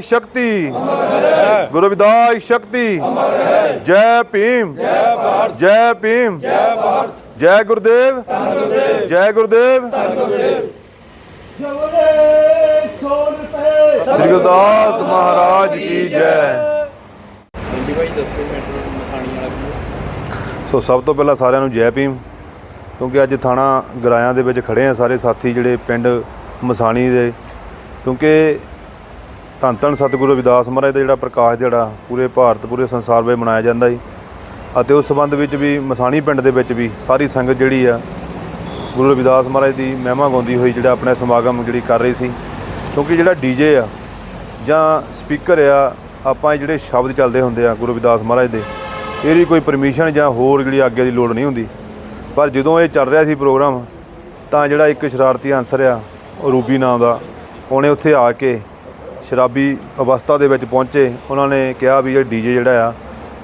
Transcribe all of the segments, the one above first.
ਸ਼ਕਤੀ। ਗੁਰੂ ਵਿਦਾਸ ਸ਼ਕਤੀ। ਜੈ ਭੀਮ। ਜੈ ਭਾਰਤ ਜੈ ਭੀਮ। ਜੈ ਭਾਰਤ ਜੈ ਗੁਰਦੇਵ। ਜੈ ਗੁਰਦੇਵ। ਸ੍ਰੀ ਗੁਰਦਾਸ ਮਹਾਰਾਜ ਕੀ ਜੈ। ਹਾਂਜੀ ਭਾਈ ਦੱਸੋ ਮੈਟਰ ਮਸਾਣੀ ਵਾਲਾ ਕੀ ਸੋ ਸਭ ਤੋਂ ਪਹਿਲਾਂ ਸਾਰਿਆਂ ਨੂੰ ਜੈ ਭੀਮ। ਕਿਉਂਕਿ ਅੱਜ ਥਾਣਾ ਗਰਾਇਆਂ ਦੇ ਵਿੱਚ ਖੜੇ ਆ ਸਾਰੇ ਸਾਥੀ ਜਿਹੜੇ ਪਿੰਡ ਮਸਾਣੀ ਦੇ। ਕਿਉਂਕਿ ਧੰਨ ਧੰਨ ਸਤਿਗੁਰੂ ਰਵਿਦਾਸ ਮਹਾਰਾਜ ਦਾ ਜਿਹੜਾ ਪ੍ਰਕਾਸ਼ ਜਿਹੜਾ ਪੂਰੇ ਭਾਰਤ, ਪੂਰੇ ਸੰਸਾਰ ਵਿੱਚ ਮਨਾਇਆ ਜਾਂਦਾ ਜੀ। ਅਤੇ ਉਸ ਸੰਬੰਧ ਵਿੱਚ ਵੀ ਮਸਾਣੀ ਪਿੰਡ ਦੇ ਵਿੱਚ ਵੀ ਸਾਰੀ ਸੰਗਤ ਜਿਹੜੀ ਆ, ਗੁਰੂ ਰਵਿਦਾਸ ਮਹਾਰਾਜ ਦੀ ਮਹਿਮਾ ਗਾਉਂਦੀ ਹੋਈ ਜਿਹੜਾ ਆਪਣੇ ਸਮਾਗਮ ਜਿਹੜੀ ਕਰ ਰਹੀ ਸੀ। ਕਿਉਂਕਿ ਜਿਹੜਾ ਡੀਜੇ ਆ ਜਾਂ ਸਪੀਕਰ ਆ, ਆਪਾਂ ਇਹ ਜਿਹੜੇ ਸ਼ਬਦ ਚੱਲਦੇ ਹੁੰਦੇ ਆ ਗੁਰੂ ਰਵਿਦਾਸ ਮਹਾਰਾਜ ਦੇ, ਇਹਦੀ ਕੋਈ ਪਰਮਿਸ਼ਨ ਜਾਂ ਹੋਰ ਜਿਹੜੀ ਆਗਿਆ ਦੀ ਲੋੜ ਨਹੀਂ ਹੁੰਦੀ। ਪਰ ਜਦੋਂ ਇਹ ਚੱਲ ਰਿਹਾ ਸੀ ਪ੍ਰੋਗਰਾਮ, ਤਾਂ ਜਿਹੜਾ ਇੱਕ ਸ਼ਰਾਰਤੀ ਅਨਸਰ ਆ, ਰੂਬੀ ਨਾਮ ਦਾ, ਉਹਨੇ ਉੱਥੇ ਆ ਕੇ ਸ਼ਰਾਬੀ ਅਵਸਥਾ ਦੇ ਵਿੱਚ ਪਹੁੰਚੇ, ਉਹਨਾਂ ਨੇ ਕਿਹਾ ਵੀ ਇਹ ਡੀਜੇ ਜਿਹੜਾ ਆ,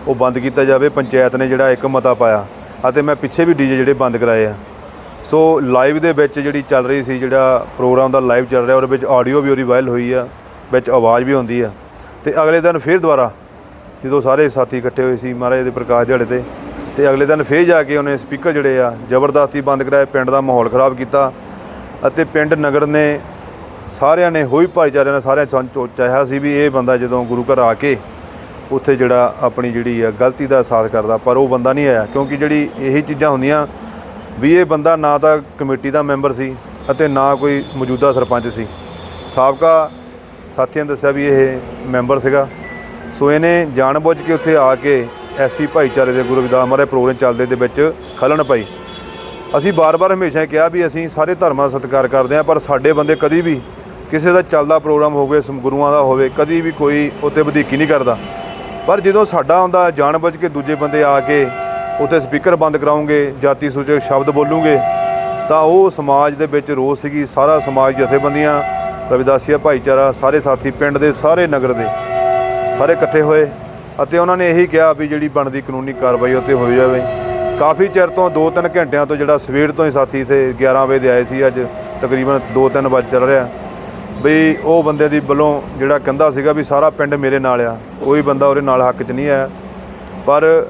ਉਹ ਬੰਦ ਕੀਤਾ ਜਾਵੇ, ਪੰਚਾਇਤ ਨੇ ਜਿਹੜਾ ਇੱਕ ਮਤਾ ਪਾਇਆ ਅਤੇ ਮੈਂ ਪਿੱਛੇ ਵੀ ਡੀਜੇ ਜਿਹੜੇ ਬੰਦ ਕਰਾਏ ਆ। ਸੋ ਲਾਈਵ ਦੇ ਵਿੱਚ ਜਿਹੜੀ ਚੱਲ ਰਹੀ ਸੀ, ਜਿਹੜਾ ਪ੍ਰੋਗਰਾਮ ਦਾ ਲਾਈਵ ਚੱਲ ਰਿਹਾ, ਉਹਦੇ ਵਿੱਚ ਆਡੀਓ ਵੀ ਉਹਦੀ ਵਾਇਰਲ ਹੋਈ ਆ, ਵਿੱਚ ਆਵਾਜ਼ ਵੀ ਹੁੰਦੀ ਆ। ਤੇ ਅਗਲੇ ਦਿਨ ਫਿਰ ਦੁਬਾਰਾ, ਜਦੋਂ ਸਾਰੇ ਸਾਥੀ ਇਕੱਠੇ ਹੋਏ ਸੀ ਮਹਾਰਾਜ ਦੇ ਪ੍ਰਕਾਸ਼ ਦਿਹਾੜੇ ਤੇ ਤੇ ਅਗਲੇ ਦਿਨ ਫੇਰ ਜਾ ਕੇ ਉਹਨੇ ਸਪੀਕਰ ਜਿਹੜੇ ਆ, ਜ਼ਬਰਦਸਤੀ ਬੰਦ ਕਰਾਏ, ਪਿੰਡ ਦਾ ਮਾਹੌਲ ਖਰਾਬ ਕੀਤਾ ਅਤੇ ਪਿੰਡ ਨਗਰ ਨੇ ਸਾਰਿਆਂ ਨੇ ਹੋਈ ਭਾਈਚਾਰੇ ਨੇ ਸਾਰਿਆਂ ਚੋ- ਚਾਹਿਆ ਸੀ ਵੀ ਇਹ ਬੰਦਾ ਜਦੋਂ ਗੁਰੂ ਘਰ ਆ ਕੇ ਉੱਥੇ ਜਿਹੜਾ ਆਪਣੀ ਜਿਹੜੀ ਆ ਗਲਤੀ ਦਾ ਸਾਥ ਕਰਦਾ, ਪਰ ਉਹ ਬੰਦਾ ਨਹੀਂ ਆਇਆ, ਕਿਉਂਕਿ ਜਿਹੜੀ ਇਹੀ ਚੀਜ਼ਾਂ ਹੁੰਦੀਆਂ ਵੀ ਇਹ ਬੰਦਾ ਨਾ ਤਾਂ ਕਮੇਟੀ ਦਾ ਮੈਂਬਰ ਸੀ ਅਤੇ ਨਾ ਕੋਈ ਮੌਜੂਦਾ ਸਰਪੰਚ ਸੀ। ਸਾਬਕਾ ਸਾਥੀਆਂ ਨੇ ਦੱਸਿਆ ਵੀ ਇਹ ਮੈਂਬਰ ਸੀਗਾ। ਸੋ ਇਹਨੇ ਜਾਣਬੁੱਝ ਕੇ ਉੱਥੇ ਆ ਕੇ ਐਸੀ ਭਾਈਚਾਰੇ ਦੇ ਗੁਰੂ ਰਵਿਦਾਸ ਮਹਾਰਾਜ ਪ੍ਰੋਗਰਾਮ ਚੱਲਦੇ ਦੇ ਵਿੱਚ ਖਲਣ ਪਈ। ਅਸੀਂ ਬਾਰ-ਬਾਰ ਹਮੇਸ਼ਾ ਕਿਹਾ ਵੀ ਅਸੀਂ ਸਾਰੇ ਧਰਮਾਂ ਦਾ ਸਤਿਕਾਰ ਕਰਦੇ ਹਾਂ, ਪਰ ਸਾਡੇ ਬੰਦੇ ਕਦੀ ਵੀ ਕਿਸੇ ਦਾ ਚੱਲਦਾ ਪ੍ਰੋਗਰਾਮ ਹੋਵੇ ਗੁਰੂਆਂ ਦਾ ਹੋਵੇ, ਕਦੀ ਵੀ ਕੋਈ ਉੱਤੇ ਵਧੀਕੀ ਨਹੀਂ ਕਰਦਾ। ਪਰ ਜਦੋਂ ਸਾਡਾ ਆਉਂਦਾ, ਜਾਣਬੁੱਝ ਕੇ ਦੂਜੇ ਬੰਦੇ ਆ ਕੇ ਉੱਥੇ ਸਪੀਕਰ ਬੰਦ ਕਰਾਉਂਗੇ, ਜਾਤੀ ਸੂਚਕ ਸ਼ਬਦ ਬੋਲੂਗੇ, ਤਾਂ ਉਹ ਸਮਾਜ ਦੇ ਵਿੱਚ ਰੋਸ ਸੀਗੀ, ਸਾਰਾ ਸਮਾਜ ਜਥੇਬੰਦੀਆਂ, ਰਵਿਦਾਸੀਆ ਭਾਈਚਾਰਾ, ਸਾਰੇ ਸਾਥੀ ਪਿੰਡ ਦੇ, ਸਾਰੇ ਨਗਰ ਦੇ, ਸਾਰੇ ਇਕੱਠੇ ਹੋਏ। ਅਤੇ ਉਹਨਾਂ ਨੇ ਇਹੀ ਕਿਹਾ ਵੀ ਜਿਹੜੀ ਬਣਦੀ ਕਾਨੂੰਨੀ ਕਾਰਵਾਈ ਉੱਤੇ ਹੋਈ ਜਾਵੇ। ਕਾਫੀ ਚਿਰ ਤੋਂ 2-3 ਘੰਟਿਆਂ ਤੋਂ ਜਿਹੜਾ ਸਵੇਰ ਤੋਂ ਹੀ ਸਾਥੀ ਇੱਥੇ 11 ਵਜੇ ਦੇ ਆਏ ਸੀ, ਅੱਜ ਤਕਰੀਬਨ 2-3 ਵਜੇ ਚੱਲ ਰਿਹਾ। ਵੀ ਉਹ ਬੰਦੇ ਦੀ ਵੱਲੋਂ ਜਿਹੜਾ ਕਹਿੰਦਾ ਸੀਗਾ ਵੀ ਸਾਰਾ ਪਿੰਡ ਮੇਰੇ ਨਾਲ ਆ, ਕੋਈ ਬੰਦਾ ਉਹਦੇ ਨਾਲ ਹੱਕ 'ਚ ਨਹੀਂ ਆਇਆ। ਪਰ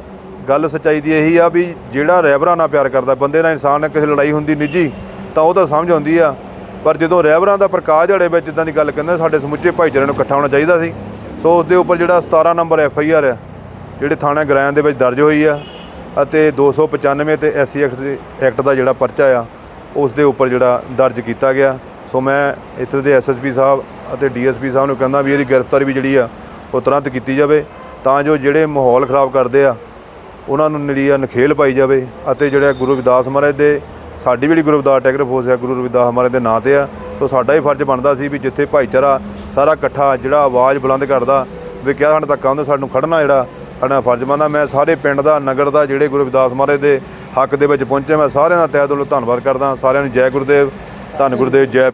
ਗੱਲ ਸੱਚਾਈ ਦੀ ਇਹੀ ਆ ਵੀ ਜਿਹੜਾ ਰਹਿਬਰਾਂ ਨਾਲ ਪਿਆਰ ਕਰਦਾ, ਬੰਦੇ ਨਾਲ ਇਨਸਾਨ ਨਾਲ ਕਿਸੇ ਲੜਾਈ ਹੁੰਦੀ ਨਿੱਜੀ, ਤਾਂ ਉਹ ਤਾਂ ਸਮਝ ਆਉਂਦੀ ਆ। ਪਰ ਜਦੋਂ ਰਹਿਬਰਾਂ ਦਾ ਪ੍ਰਕਾਸ਼ ਝਾੜੇ ਵਿੱਚ ਇਦਾਂ ਦੀ ਗੱਲ ਕਹਿੰਦੇ, ਸਾਡੇ ਸਮੁੱਚੇ ਭਾਈਚਾਰੇ ਨੂੰ ਇਕੱਠਾ ਹੋਣਾ ਚਾਹੀਦਾ ਸੀ। ਸੋ ਉਸ ਦੇ ਉੱਪਰ ਜਿਹੜਾ 17 ਨੰਬਰ ਐਫ ਆਈ ਆਰ ਆ, ਜਿਹੜੇ ਥਾਣਾ ਗਰਾਇਆਂ ਦੇ ਵਿੱਚ ਦਰਜ ਹੋਈ ਆ। ਅਤੇ 295 ਤੇ ਐਸਸੀ ਐਕਟ ਦਾ ਜਿਹੜਾ ਪਰਚਾ ਆ, ਉਸ ਦੇ ਉੱਪਰ ਜਿਹੜਾ ਦਰਜ ਕੀਤਾ ਗਿਆ। ਸੋ ਮੈਂ ਇੱਥੇ ਦੇ ਐਸਐਸਪੀ ਸਾਹਿਬ ਅਤੇ ਡੀਐਸਪੀ ਸਾਹਿਬ ਨੂੰ ਕਹਿੰਦਾ ਵੀ ਇਹਦੀ ਗ੍ਰਿਫਤਾਰੀ ਵੀ ਜਿਹੜੀ ਆ, ਉਹ ਤੁਰੰਤ ਕੀਤੀ ਜਾਵੇ। ਤਾਂ ਜੋ ਜਿਹੜੇ ਮਾਹੌਲ ਖਰਾਬ ਕਰਦੇ ਆ, ਉਹਨਾਂ ਨੂੰ ਜਿਹੜੀ ਆ ਨਖੇਲ ਪਾਈ ਜਾਵੇ ਅਤੇ ਜਿਹੜਾ ਗੁਰੂ ਰਵਿਦਾਸ ਮਹਾਰਾਜ ਦੇ ਸਾਡੀ ਵੀ ਜਿਹੜੀ ਗੁਰੂ ਰਵਿਦਾਸ ਟੈਗਰ ਫੋਰਸ ਹੈ ਗੁਰੂ ਰਵਿਦਾਸ ਮਹਾਰਾਜ ਦੇ ਨਾਂ ਤੇ ਆ। ਸੋ ਸਾਡਾ ਹੀ ਫਰਜ਼ ਬਣਦਾ ਸੀ ਵੀ ਜਿੱਥੇ ਭਾਈਚਾਰਾ ਸਾਰਾ ਇਕੱਠਾ ਜਿਹੜਾ ਆਵਾਜ਼ ਬੁਲੰਦ ਕਰਦਾ, ਵੀ ਕਿਹਾ ਸਾਡੇ ਤੱਕ ਆਉਂਦਾ, ਸਾਨੂੰ ਖੜਨਾ ਜਿਹੜਾ ਸਾਡਾ ਫਰਜ਼ ਬਣਦਾ ਮੈਂ ਸਾਰੇ ਪਿੰਡ ਦਾ, ਨਗਰ ਦਾ, ਜਿਹੜੇ ਗੁਰੂ ਰਵਿਦਾਸ ਮਹਾਰਾਜ ਦੇ ਹੱਕ ਦੇ ਵਿੱਚ ਪਹੁੰਚੇ, ਮੈਂ ਸਾਰਿਆਂ ਦਾ ਤਹਿ ਦਿਲੋਂ ਧੰਨਵਾਦ ਕਰਦਾ, ਸਾਰਿਆਂ ਨੂੰ ਜੈ ਗੁਰਦੇਵ, ਧੰਨ ਗੁਰਦੇਵ, ਜੈ